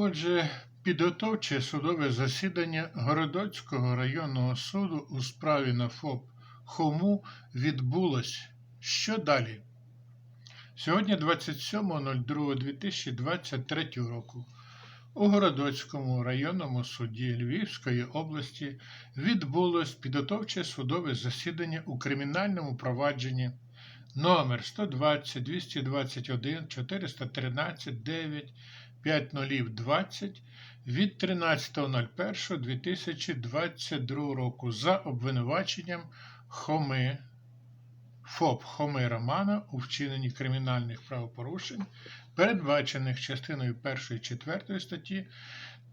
Отже, підготовче судове засідання Городоцького районного суду у справі на ФОП Хому відбулось. Що далі? Сьогодні 27.02.2023 року у Городоцькому районному суді Львівської області відбулось підготовче судове засідання у кримінальному провадженні номер 120 221 413 9 5020 від 13.01.2022 року за обвинуваченням Хоми ФОП Хоми Романа у вчиненні кримінальних правопорушень, передбачених частиною 1 4 статті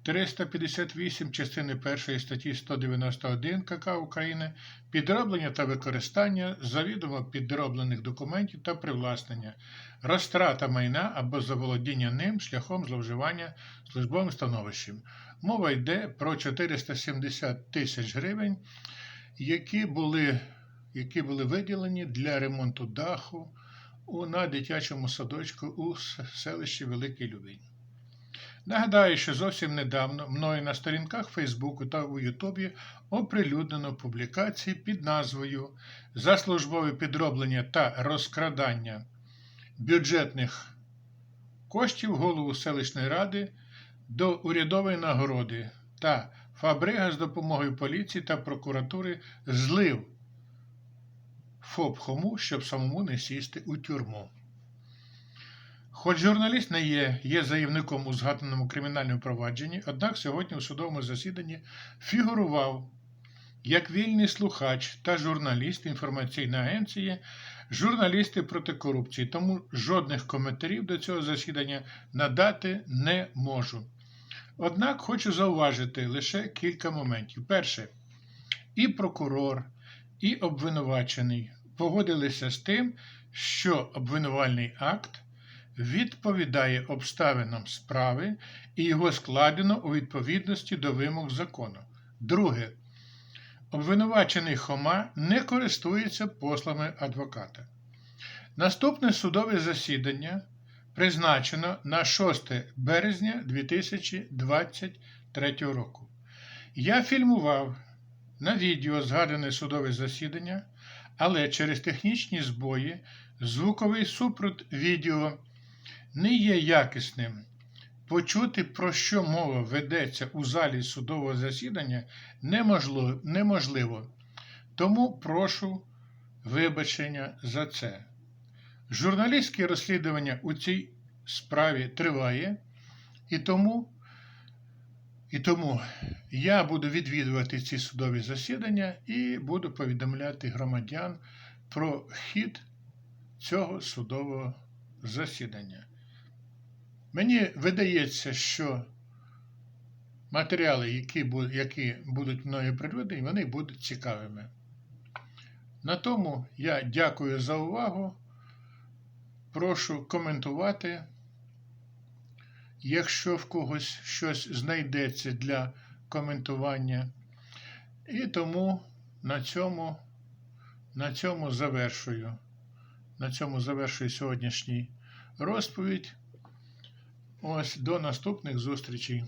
358 частини 1 статті 191 КК України, підроблення та використання завідомо підроблених документів та привласнення, розтрата майна або заволодіння ним шляхом зловживання службовим становищем. Мова йде про 470 тисяч гривень, які були, які були виділені для ремонту даху у, на дитячому садочку у селищі Великий Любінь. Нагадаю, що зовсім недавно мною на сторінках Фейсбуку та у Ютубі оприлюднено публікації під назвою За службове підроблення та розкрадання бюджетних коштів голову селищної ради до урядової нагороди та Фабрига з допомогою поліції та прокуратури злив ФОП Хому, щоб самому не сісти у тюрму. Хоч журналіст не є, є заявником у згаданому кримінальному провадженні, однак сьогодні у судовому засіданні фігурував як вільний слухач та журналіст інформаційної агенції, журналісти проти корупції, тому жодних коментарів до цього засідання надати не можу. Однак хочу зауважити лише кілька моментів. Перше, і прокурор, і обвинувачений погодилися з тим, що обвинувальний акт відповідає обставинам справи і його складено у відповідності до вимог закону. Друге, обвинувачений Хома не користується послами адвоката. Наступне судове засідання призначено на 6 березня 2023 року. Я фільмував на відео згадане судове засідання, але через технічні збої звуковий супрот відео не є якісним. Почути, про що мова ведеться у залі судового засідання, неможливо. Тому прошу вибачення за це. Журналістське розслідування у цій справі триває, і тому, і тому я буду відвідувати ці судові засідання і буду повідомляти громадян про хід цього судового засідання. Мені видається, що матеріали, які які будуть мною приведені, вони будуть цікавими. На тому я дякую за увагу. Прошу коментувати. Якщо в когось щось знайдеться для коментування. І тому на цьому, на цьому завершую. На цьому завершую сьогоднішній розповідь. Ось до наступних зустрічей.